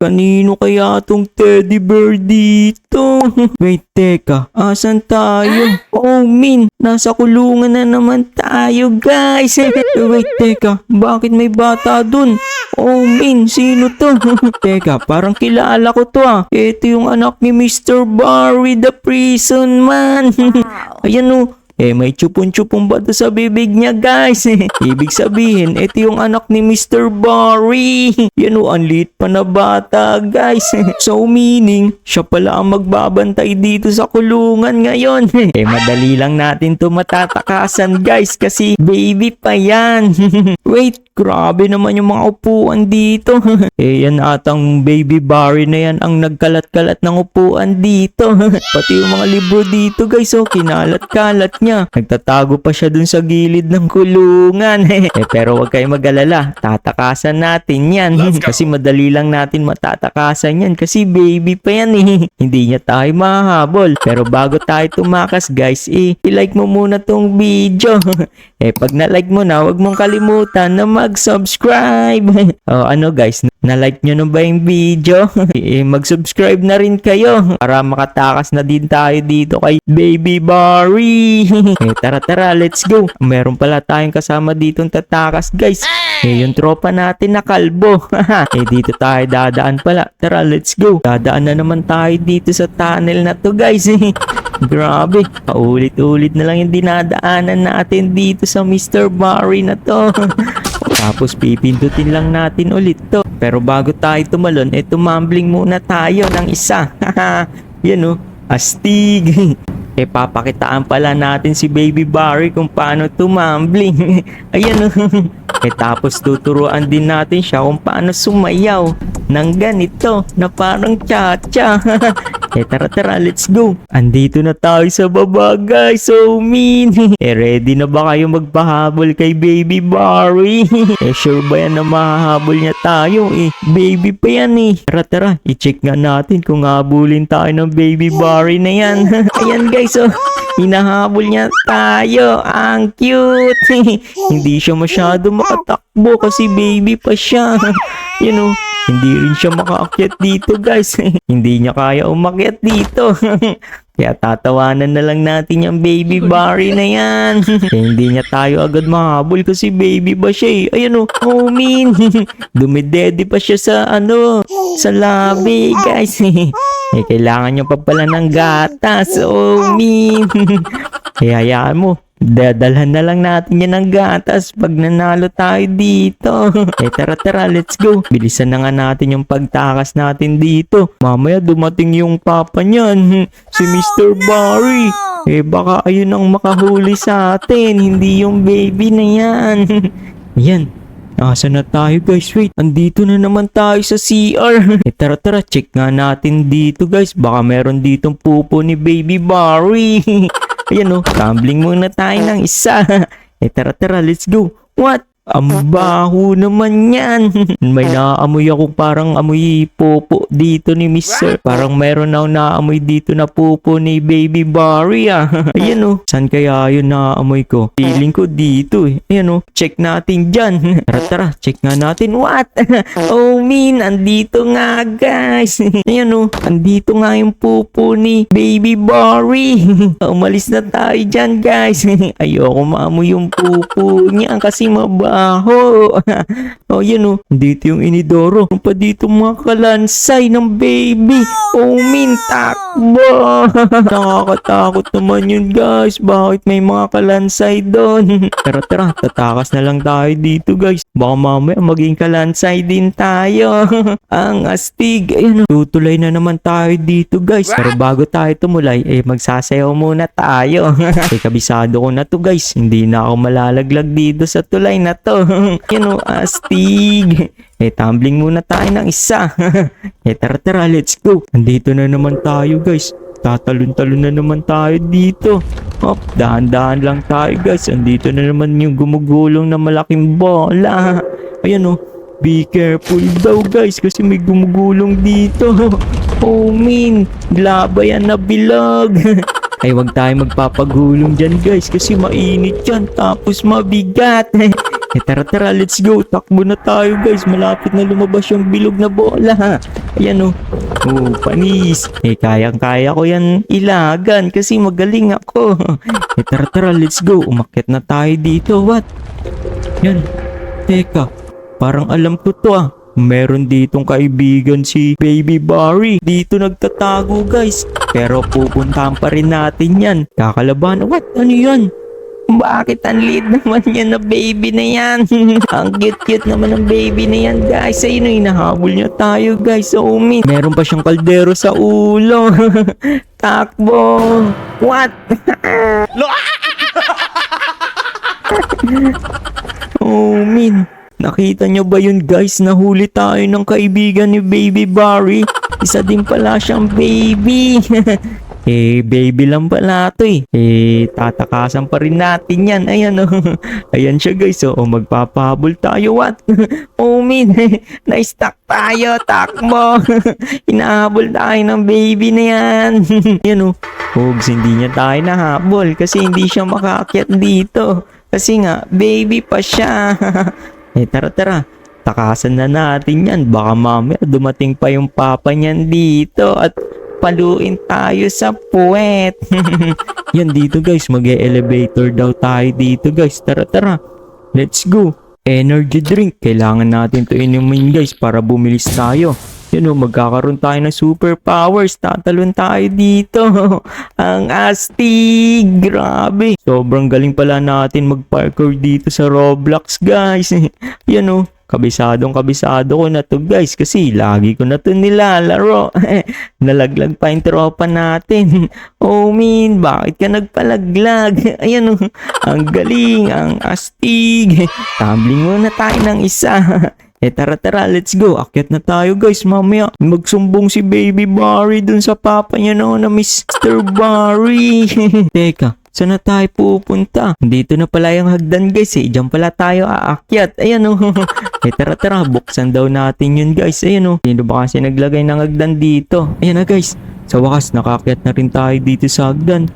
Kanino kaya tong teddy bear dito? Wait, teka. Asan tayo? Oh, Min. Nasa kulungan na naman tayo, guys. Wait, teka. Bakit may bata dun? Oh, Min. Sino to? teka, parang kilala ko to ah. Ito yung anak ni Mr. Barry, the prison man. Ayan oh. Eh, may chupon-chupon ba to sa bibig niya, guys? Ibig sabihin, ito yung anak ni Mr. Barry. Yan o, ang pa na bata, guys. So, meaning, siya pala ang magbabantay dito sa kulungan ngayon. Eh, madali lang natin to matatakasan, guys, kasi baby pa yan. Wait, grabe naman yung mga upuan dito. eh, yan atang baby Barry na yan ang nagkalat-kalat ng upuan dito. Pati yung mga libro dito, guys, oh, kinalat-kalat niya. Nagtatago pa siya dun sa gilid ng kulungan. eh, pero wag kayong mag-alala. Tatakasan natin yan. kasi madali lang natin matatakasan yan. Kasi baby pa yan eh. Hindi niya tayo mahahabol. Pero bago tayo tumakas guys, eh, i-like mo muna tong video. eh, pag na-like mo na, wag mong kalimutan na mag-subscribe. oh, ano guys, na-like nyo na ba yung video? eh, mag-subscribe na rin kayo para makatakas na din tayo dito kay Baby Barry. eh, tara tara, let's go. Meron pala tayong kasama dito tatakas guys. Eh, yung tropa natin na kalbo. eh, dito tayo dadaan pala. Tara, let's go. Dadaan na naman tayo dito sa tunnel na to guys. Grabe, paulit-ulit na lang yung dinadaanan natin dito sa Mr. Barry na to. Tapos pipindutin lang natin ulit to. Pero bago tayo tumalon, eh tumambling muna tayo ng isa. Yan oh, astig. eh papakitaan pala natin si Baby Barry kung paano tumambling. Ayan oh. Eh tapos tuturuan din natin siya kung paano sumayaw ng ganito na parang cha-cha. eh tara tara, let's go. Andito na tayo sa baba guys, so mean. eh ready na ba kayo magpahabol kay Baby Barry? eh sure ba yan na mahahabol niya tayo eh? Baby pa yan eh. Tara tara, i-check nga natin kung habulin tayo ng Baby Barry na yan. Ayan guys, oh. Hinahabol niya tayo. Ang cute. Hindi siya masyado makatakbo kasi baby pa siya. you know, hindi rin siya makaakyat dito guys. hindi niya kaya umakyat dito. Kaya tatawanan na lang natin yung baby Barry na yan. Hindi niya tayo agad mahabol kasi baby ba siya eh. Ayan o, oh, min. Dumidede pa siya sa ano, sa labi guys. eh, kailangan niya pa pala ng gatas. Oh, min. Kaya hayaan mo, Dadalhan na lang natin yan ng gatas pag nanalo tayo dito. eh tara tara, let's go. Bilisan na nga natin yung pagtakas natin dito. Mamaya dumating yung papa niyan, si Mr. Barry. Eh baka ayun ang makahuli sa atin, hindi yung baby na yan. yan, Nasa na tayo guys? Wait, andito na naman tayo sa CR. eh tara tara, check nga natin dito guys. Baka meron ditong pupo ni Baby Barry. Ayan oh, tumbling muna tayo ng isa. eh tara tara, let's go. What? Ang baho naman yan. May naamoy ako parang amoy popo dito ni Mr. Parang meron na naamoy dito na popo ni Baby Barry ah. Ayan oh. San kaya yun naamoy ko? Feeling ko dito eh. Ayan oh. Check natin dyan. Tara tara. Check nga natin. What? oh min. Andito nga guys. Ayan oh. Andito nga yung popo ni Baby Barry. Umalis na tayo dyan guys. Ayoko maamoy yung popo niya kasi mabaho. oh, yun oh. Dito yung inidoro. Ano pa dito mga kalansay ng baby. Oh, min, takbo. Nakakatakot naman yun guys. Bakit may mga kalansay doon? tara tara, tatakas na lang tayo dito guys. Baka mamaya maging kalansay din tayo. Ang astig. Ayun oh. Tutulay na naman tayo dito guys. Pero bago tayo tumulay, eh magsasayaw muna tayo. eh kabisado ko na to guys. Hindi na ako malalaglag dito sa tulay na to. Yan o, astig. Eh, tumbling muna tayo ng isa. eh, tara tara, let's go. Andito na naman tayo, guys. Tatalon-talon na naman tayo dito. Hop, dahan-dahan lang tayo, guys. Andito na naman yung gumugulong na malaking bola. Ayan o. Be careful daw, guys. Kasi may gumugulong dito. Oh, min. Laba yan na bilog. Ay wag tayo magpapagulong dyan guys kasi mainit yan tapos mabigat. Eh tara tara let's go. Takbo na tayo guys. Malapit na lumabas yung bilog na bola. Ayan oh. Oh, panis. Eh kayang kaya ko yan ilagan kasi magaling ako. eh tara tara let's go. Umakyat na tayo dito. What? Yan. Teka. Parang alam ko to ah. Meron ditong kaibigan si Baby Barry. Dito nagtatago guys. Pero pupuntahan pa rin natin yan. Kakalaban. What? Ano yan? Bakit ang liit naman yan na baby na yan? ang cute-cute naman ng baby na yan guys. Ayun na hinahabol niya tayo guys sa umin. Meron pa siyang kaldero sa ulo. Takbo. What? oh, min. Nakita nyo ba yun guys? Nahuli tayo ng kaibigan ni Baby Barry. Isa din pala siyang baby. Eh, baby lang pala to eh. Eh, tatakasan pa rin natin yan. Ayan oh. Ayan siya guys. Oh, magpapahabol tayo. What? oh, min. Na-stuck tayo. Takbo. Hinahabol tayo ng baby na yan. yan oh. Hugs, hindi niya tayo nahabol kasi hindi siya makaakyat dito. Kasi nga, baby pa siya. eh, tara tara. Takasan na natin yan. Baka mamaya dumating pa yung papa niyan dito at paluin tayo sa puwet. yan dito guys, mag elevator daw tayo dito guys. Tara tara. Let's go. Energy drink. Kailangan natin to inumin guys para bumilis tayo. Yun o, magkakaroon tayo ng superpowers. Tatalon tayo dito. Ang astig. Grabe. Sobrang galing pala natin mag-parkour dito sa Roblox, guys. Yan o. Kabisadong kabisado ko na to guys kasi lagi ko na to nilalaro. Nalaglag pa yung tropa natin. Oh min, bakit ka nagpalaglag? Ayan o, ang galing, ang astig. Tumbling muna tayo ng isa. Eh tara tara, let's go. Akyat na tayo guys. Mamaya magsumbong si Baby Barry dun sa papa niya no na Mr. Barry. Teka, saan na tayo pupunta? Dito na pala yung hagdan guys eh. Diyan pala tayo aakyat. Ayan o. eh tara tara, buksan daw natin yun guys. Ayan o. Sino ba kasi naglagay ng hagdan dito? Ayan na guys. Sa wakas, nakakyat na rin tayo dito sa hagdan.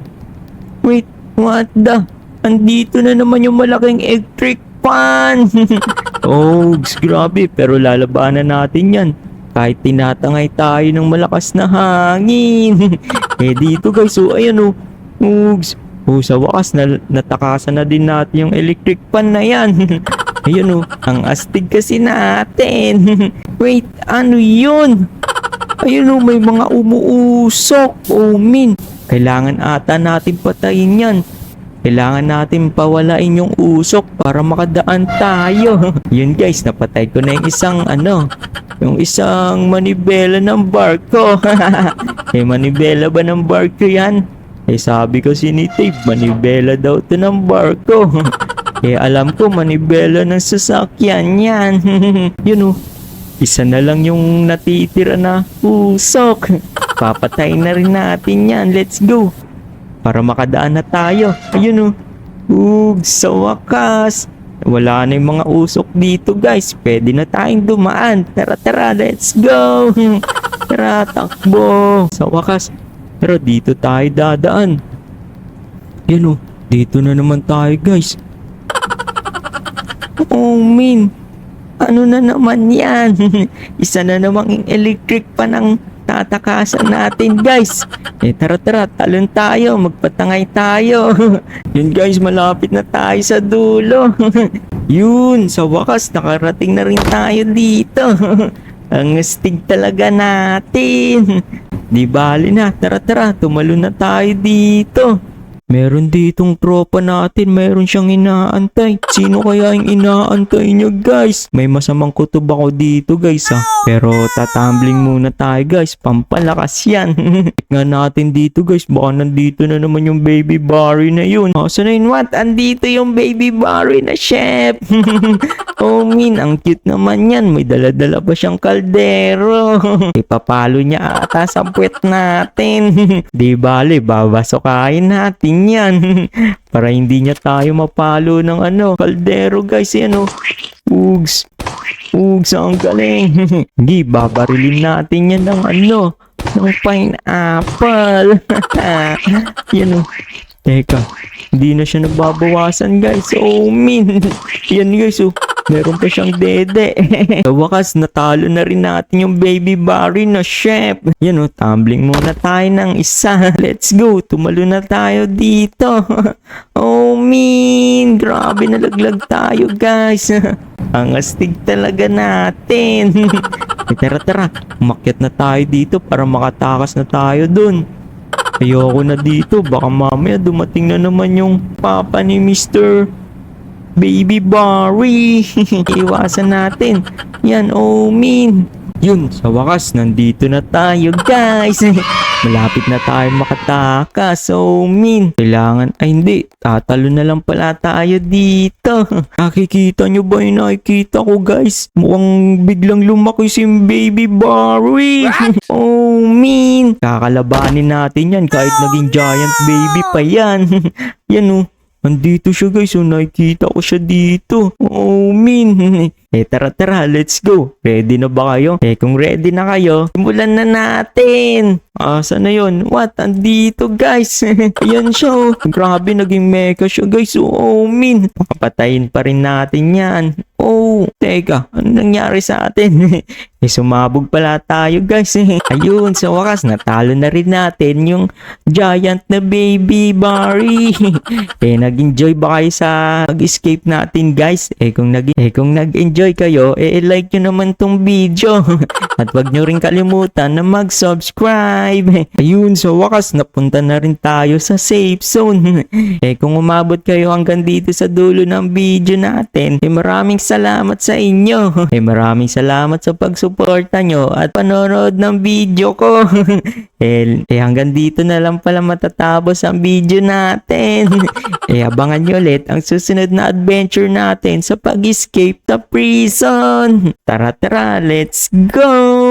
Wait, what the? Andito na naman yung malaking electric fan. oh, grabe. Pero lalabanan natin yan. Kahit tinatangay tayo ng malakas na hangin. eh dito guys, oh, ayan oh. Ugs. Oh, sa wakas, na, natakasan na din natin yung electric fan na yan. Ayun oh, ang astig kasi natin. Wait, ano yun? Ayun oh, may mga umuusok. Oh, min. Kailangan ata natin patayin yan. Kailangan natin pawalain yung usok para makadaan tayo. Yun guys, napatay ko na yung isang ano, yung isang manibela ng barko. eh manibela ba ng barko yan? Eh sabi ko si ni Tape, manibela daw to ng barko. eh alam ko manibela ng sasakyan yan. Yun oh, isa na lang yung natitira na usok. Papatay na rin natin yan. Let's go para makadaan na tayo. Ayun oh. Ug, sa wakas. Wala na yung mga usok dito guys. Pwede na tayong dumaan. Tara tara, let's go. Tara, takbo. Sa wakas. Pero dito tayo dadaan. Yan oh. Dito na naman tayo guys. Oh, min. Ano na naman yan? Isa na namang electric pa ng tatakasan natin guys. Eh tara tara, talon tayo, magpatangay tayo. Yun guys, malapit na tayo sa dulo. Yun, sa wakas nakarating na rin tayo dito. Ang astig talaga natin. Di bali na, tara tara, tumalon na tayo dito. Meron ditong tropa natin, meron siyang inaantay. Sino kaya yung inaantay niyo guys? May masamang kutob ako dito guys ha. Pero tatambling muna tayo guys, pampalakas yan. Check nga natin dito guys, baka nandito na naman yung baby Barry na yun. Oh, so na what? Andito yung baby Barry na chef. oh min, ang cute naman yan. May dala-dala pa siyang kaldero. Ipapalo niya ata sa puwet natin. Di bale, babasokain natin yan. Para hindi niya tayo mapalo ng ano, kaldero guys. Yan oh. Ugs. Ugs, ang galing. Hindi, babarilin natin yan ng ano. ng pineapple. Yan o. Teka, hindi na siya nababawasan guys. Oh, min. Yan guys oh. Meron pa siyang dede. Sa wakas, natalo na rin natin yung baby Barry na chef. Yan o, tumbling muna tayo ng isa. Let's go, tumalo na tayo dito. oh, min. Grabe, nalaglag tayo guys. Ang astig talaga natin. Eh, tara, tara. Umakyat na tayo dito para makatakas na tayo dun. Ayoko na dito. Baka mamaya dumating na naman yung papa ni Mr. Baby Barry. Iwasan natin. Yan, oh, min. Yun, sa wakas, nandito na tayo, guys. Malapit na tayo makatakas. So, min. Kailangan, ay hindi. Tatalo na lang pala tayo dito. Nakikita nyo ba yung nakikita ko, guys? Mukhang biglang lumaki si Baby Barry. oh, min. Kakalabanin natin yan kahit naging giant baby pa yan. yan, oh. Andito siya guys, so nakikita ko siya dito. Oh, min. Eh tara tara, let's go. Ready na ba kayo? Eh kung ready na kayo, simulan na natin. Asa na yun? What? Andito guys. Ayan siya oh. Grabe, naging mecha siya guys. Oh, min. Papatayin pa rin natin yan. Oh, teka, ano nangyari sa atin? eh, sumabog pala tayo guys. Ayun, sa wakas, natalo na rin natin yung giant na baby Barry. eh, nag-enjoy ba kayo sa pag-escape natin guys? Eh, kung nag eh, kung nag-enjoy kayo, eh, like nyo naman tong video. At wag nyo rin kalimutan na mag-subscribe. Ayun, sa wakas, napunta na rin tayo sa safe zone. eh, kung umabot kayo hanggang dito sa dulo ng video natin, eh, maraming salamat sa inyo. eh, maraming salamat sa pagsuporta nyo at panonood ng video ko. eh, eh, hanggang dito na lang pala matatapos ang video natin. eh, abangan nyo ulit ang susunod na adventure natin sa pag-escape the prison. Tara tara, let's go!